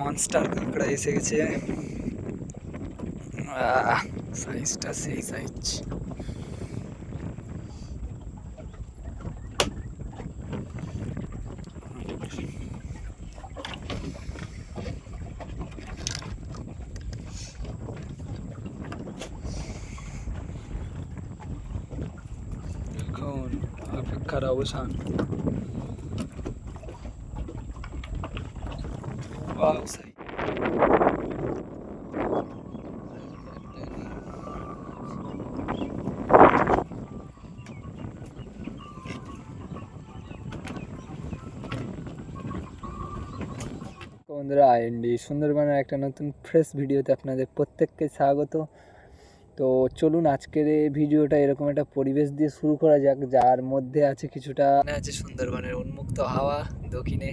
Monster কাঁকড়া এসে গেছে আহ, সাইজটা সেই সাইজ এখন অপেক্ষার অবসান Wow, সাই বন্ধুরা আইএনডি সুন্দরবনের একটা নতুন ফ্রেশ ভিডিওতে আপনাদের প্রত্যেককে স্বাগত। তো চলুন আজকের এই ভিডিওটা এরকম একটা পরিবেশ দিয়ে শুরু করা যাক যার মধ্যে আছে কিছুটা আছে সুন্দরবনের উন্মুক্ত হাওয়া দক্ষিণে।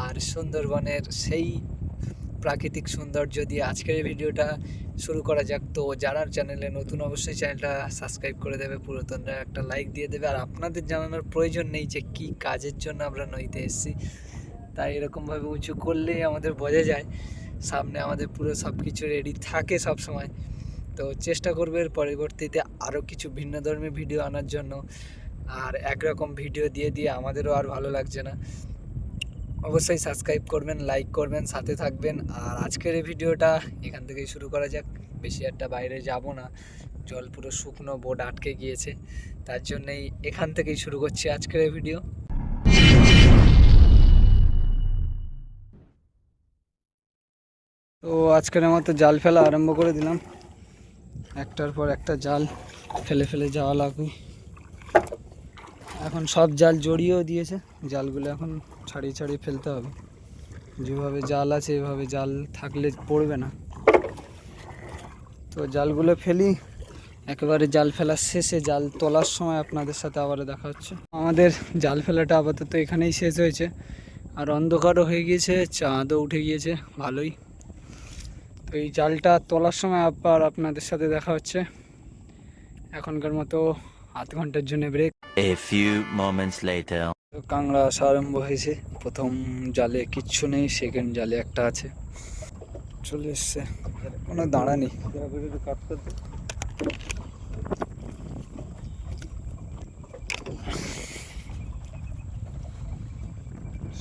আর সুন্দরবনের সেই প্রাকৃতিক সৌন্দর্য দিয়ে আজকের ভিডিওটা শুরু করা যাক। তো যারা চ্যানেলে নতুন অবশ্যই চ্যানেলটা সাবস্ক্রাইব করে দেবে, পুরাতনরা একটা লাইক দিয়ে দেবে। আর আপনাদের জানানোর প্রয়োজন নেই যে কি কাজের জন্য আমরা নদীতে এসেছি, তাই এরকমভাবে উঁচু করলেই আমাদের বোঝা যায়। সামনে আমাদের পুরো সব কিছু রেডি থাকে সব সময় তো চেষ্টা করবে এর পরবর্তীতে আরও কিছু ভিন্ন ধর্মী ভিডিও আনার জন্য। আর একরকম ভিডিও দিয়ে দিয়ে আমাদেরও আর ভালো লাগছে না। অবশ্যই সাবস্ক্রাইব করবেন লাইক করবেন, সাথে থাকবেন। আর আজকের এই ভিডিওটা এখান থেকেই শুরু করা যাক। বেশি একটা বাইরে যাব না। জল পুরো শুকনো, বোট আটকে গিয়েছে। তার জন্যই এখান থেকেই শুরু করছি আজকের এই ভিডিও। তো আজকের আমার তো জাল ফেলা আরম্ভ করে দিলাম। একটার পর একটা জাল ফেলে ফেলে যাওয়া লাগবে। এখন সব জাল জড়িয়েও দিয়েছে। জালগুলো এখন ছাড়িয়ে ছাড়িয়ে ফেলতে হবে। যেভাবে জাল আছে, এভাবে জাল থাকলে পড়বে না। তো জালগুলো ফেলি। একেবারে জাল ফেলার শেষে জাল তোলার সময় আপনাদের সাথে আবার দেখা হচ্ছে। আমাদের জাল ফেলাটা আপাতত এখানেই শেষ হয়েছে। আর অন্ধকারও হয়ে গিয়েছে, চাঁদও উঠে গিয়েছে, ভালোই। তো এই জালটা তোলার সময় আবার আপনাদের সাথে দেখা হচ্ছে। এখনকার মতো আধ ঘণ্টার জন্য break a few moments later Kangra আসা আরম্ভ হয়েছে। প্রথম জালে কিচ্ছু নেই সেকেন্ড জালে একটা আছে। চলে এসছে। কোনো দাঁড়া নেই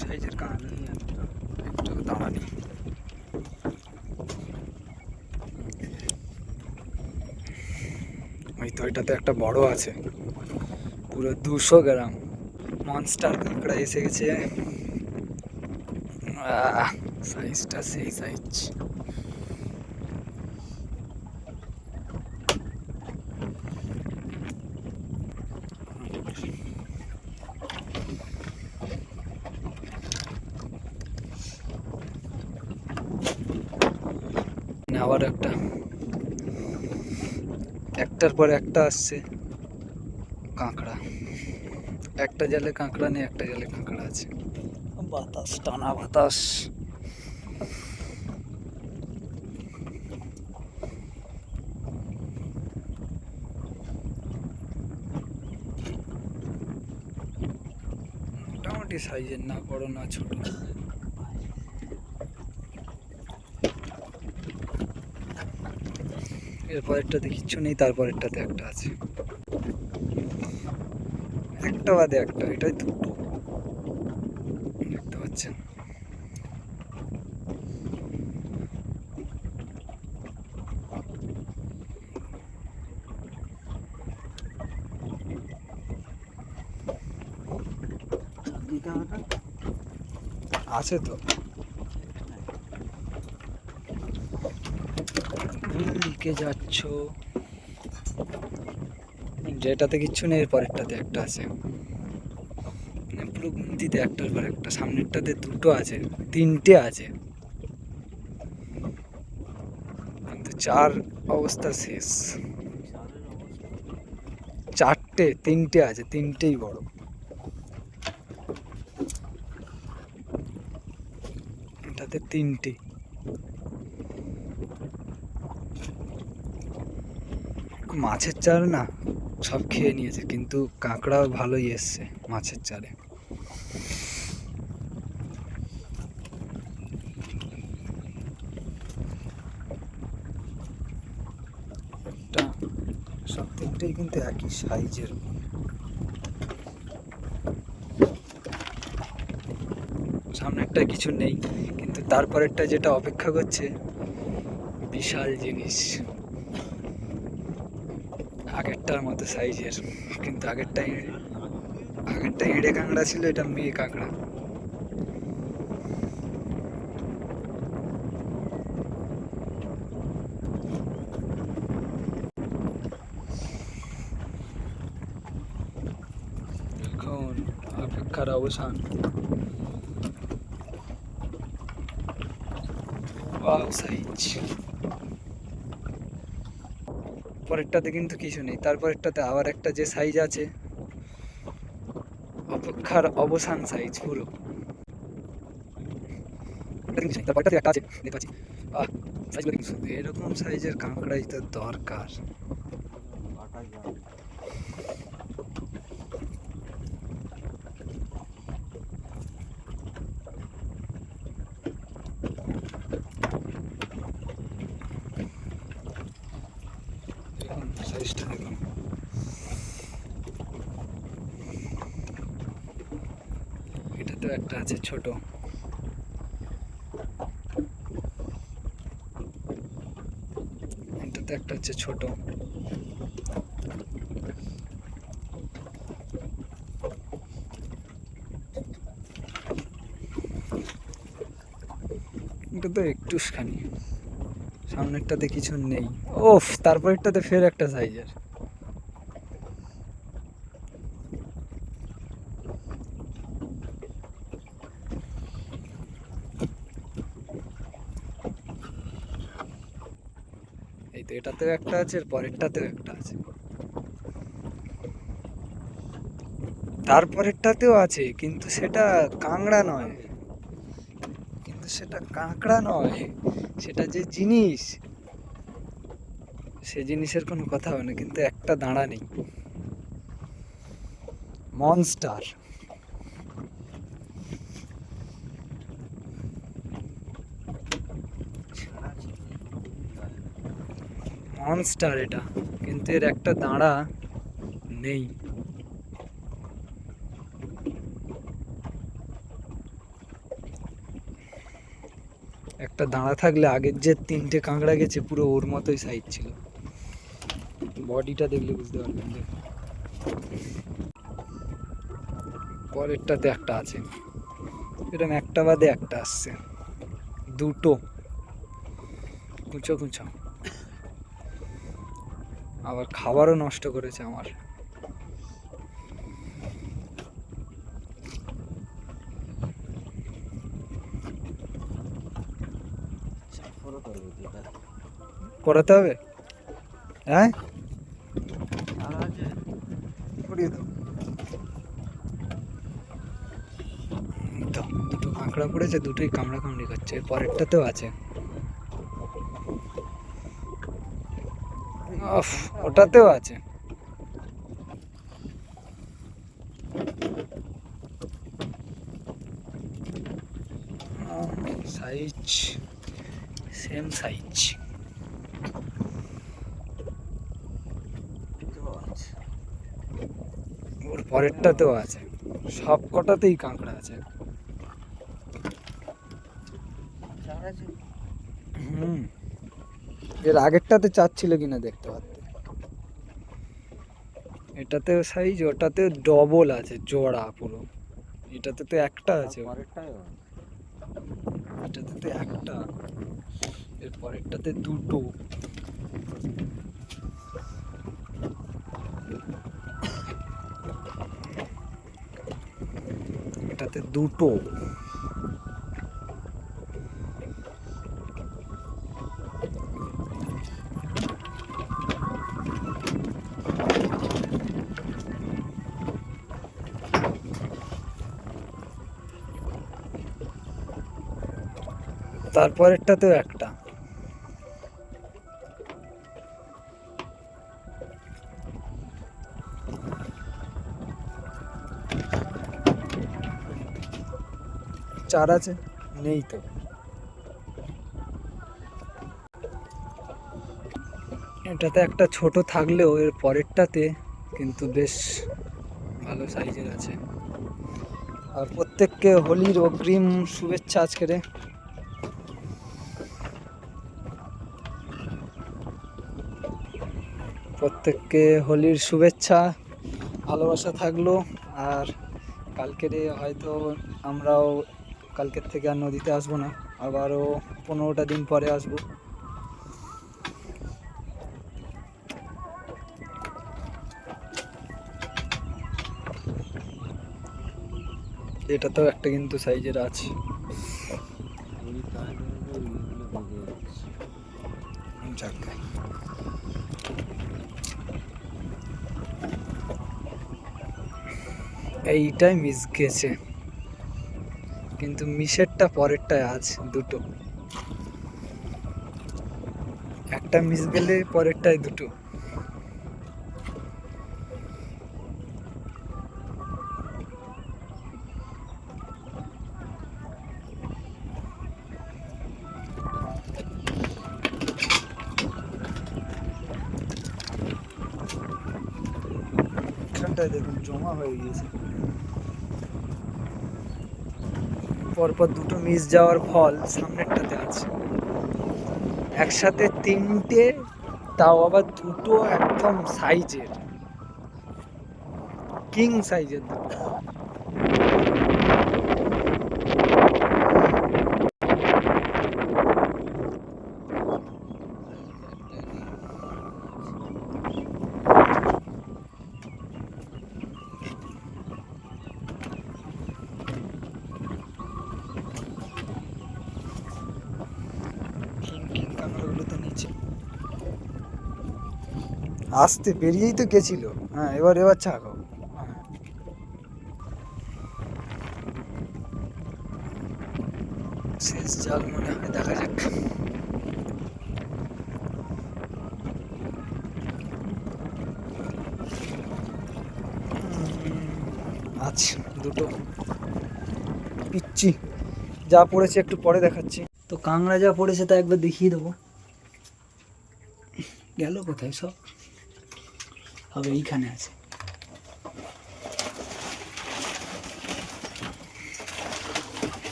সাইজের কাঁড়া নেই একটা একটু দাঁড়া নেই একটা বড় আছে। পুরো দুশো গ্রাম। মনস্টার কাঁকড়া এসে গেছে। সাইজটা সেই সাইজ আবার একটা একটার পর একটা আসছে কাঁকড়া একটা জালে কাঁকড়া নেই একটা জালে কাঁকড়া আছে বাতাস টানা বাতাস মোটামুটি সাইজের না বড় না ছোট এরপরেরটাতে কিচ্ছু নেই তারপরেরটাতে একটা আছে। একটা বাদে একটা এটাই দুটো। দেখতে পাচ্ছেন? আছে তো। দিকে যাচ্ছ। যেটাতে কিচ্ছু নেই, পরেরটাতে একটা আছে। মানে পুরো গুমতিতে একটার পর একটা, সামনেরটাতে দুটো আছে, তিনটে আছে। কিন্তু চার অবস্থা শেষ। চারটে, তিনটে আছে, তিনটেই বড়। এটাতে তিনটে। মাছের চার না, সব খেয়ে নিয়েছে, কিন্তু কাঁকড়াও ভালোই এসছে মাছের চারে সব তিনটেই কিন্তু একই সাইজের। সামনে একটা কিছু নেই, কিন্তু তারপরেরটা যেটা অপেক্ষা করছে, বিশাল জিনিস। আগেরটার মতো সাইজের কিন্তু আগেরটা এ- আগেরটা এঁড়ে কাঁকড়া ছিল এটা মেয়ে কাঁকড়া এখন অপেক্ষার অবসান ওয়াও সাইজ পরেরটাতে কিন্তু কিছু নেই। তারপরেরটাতে আবার একটা যে সাইজ আছে, অপেক্ষার অবসান সাইজ পুরো। এরকম সাইজের কাঁকড়াই তো দরকার দেখুন সাইজটা দেখুন এটাতেও একটা আছে, ছোট। এটাতে একটা হচ্ছে ছোট। এটা তো একটুখানি। সামনেরটাতে কিছু নেই। ওফ, তারপরেরটাতে ফের একটা সাইজের এই তো এটাতেও একটা আছে এর পরেরটাতেও একটা আছে। তারপরেরটাতেও আছে, কিন্তু সেটা কাঁকড়া নয়। কিন্তু সেটা কাঁকড়া নয়, সেটা যে জিনিস, সে জিনিসের কোনো কথা হবে না, কিন্তু একটা দাঁড়া নেই। মনস্টার। মনস্টার এটা। কিন্তু এর একটা দাঁড়া নেই। একটা দাঁড়া থাকলে আগের যে তিনটে কাঁকড়া গেছে, পুরো ওর মতোই সাইজ ছিল। বডিটা দেখলে বুঝতে পারবেন পরেরটাতে একটা আছে। এরকম একটা বাদে একটা আসছে। দুটো। কুচো কুচো আবার খাবারও নষ্ট করেছে আমার। করাতে হবে? হ্যাঁ? দুটো কাঁকড়া পড়েছে, দুটোই কামড়া কামড়ি করছে, পরেরটাতেও আছে। ওটাতেও আছে। সাইজ সেম সাইজ ওর পরেরটাতেও আছে। সব কটাতেই কাঁকড়া আছে। হুম। এর আগেরটাতে চাচ্ছিল কিনা দেখতে পারতে এটাতেও সাইজ ওটাতে ডবল আছে জোড়া পুরো। এটাতে তো একটা আছে। এটাতে তো একটা। এর পরেরটাতে দুটো। এটাতে দুটো। তারপরেরটাতেও একটা। চার আছে, নেই তো। এটাতে একটা ছোট থাকলেও এর পরেরটাতে কিন্তু বেশ ভালো সাইজের আছে। আর প্রত্যেককে হোলির অগ্রিম শুভেচ্ছা আজকের প্রত্যেককে হোলির শুভেচ্ছা, ভালোবাসা থাকল। আর কালকের হয়তো আমরাও কালকের থেকে আর নদীতে আসব না, আবারও পনেরোটা দিন পরে আসব। এটা তো একটা কিন্তু সাইজের আছে। এইটাই মিস গেছে। কিন্তু মিসেরটা পরেরটায় আজ দুটো। একটা মিস গেলে পরেরটায় দুটো। এখানটায় দেখুন, জমা হয়ে গিয়েছে। পরপর দুটো মিস যাওয়ার ফল সামনেরটাতে আছে। একসাথে তিনটে, তাও আবার দুটো একদম সাইজের কিং সাইজের দুটো কিং কিং কাঁকড়াগুলো তো নিচে আসতে বেরিয়েই তো গেছিল। হ্যাঁ এবার এবার চা হ্যাঁ। শেষ জাল মনে হয়, দেখা যাক। দুটো পিচ্ছি যা পড়েছে একটু পরে দেখাচ্ছি। তো কাংড়া যা পড়েছে তা একবার দেখিয়ে দেবো। গেল কোথায় সব? হবে, এইখানে আছে।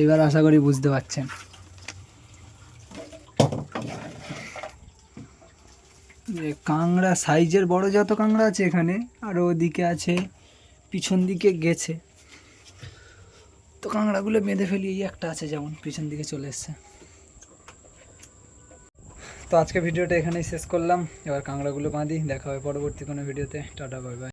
এইবার আশা করি বুঝতে পারছেন। কাংড়া সাইজের বড় যত কাংড়া আছে এখানে, আর ওদিকে আছে, পিছন দিকে গেছে। তো কাঁকড়াগুলো বেঁধে ফেলি, এই একটা আছে যেমন পিছন দিকে চলে এসছে। তো আজকে ভিডিওটা এখানেই শেষ করলাম। এবার কাঁকড়াগুলো বাঁধি, দেখা হবে পরবর্তী কোনো ভিডিওতে। Tata, bye bye.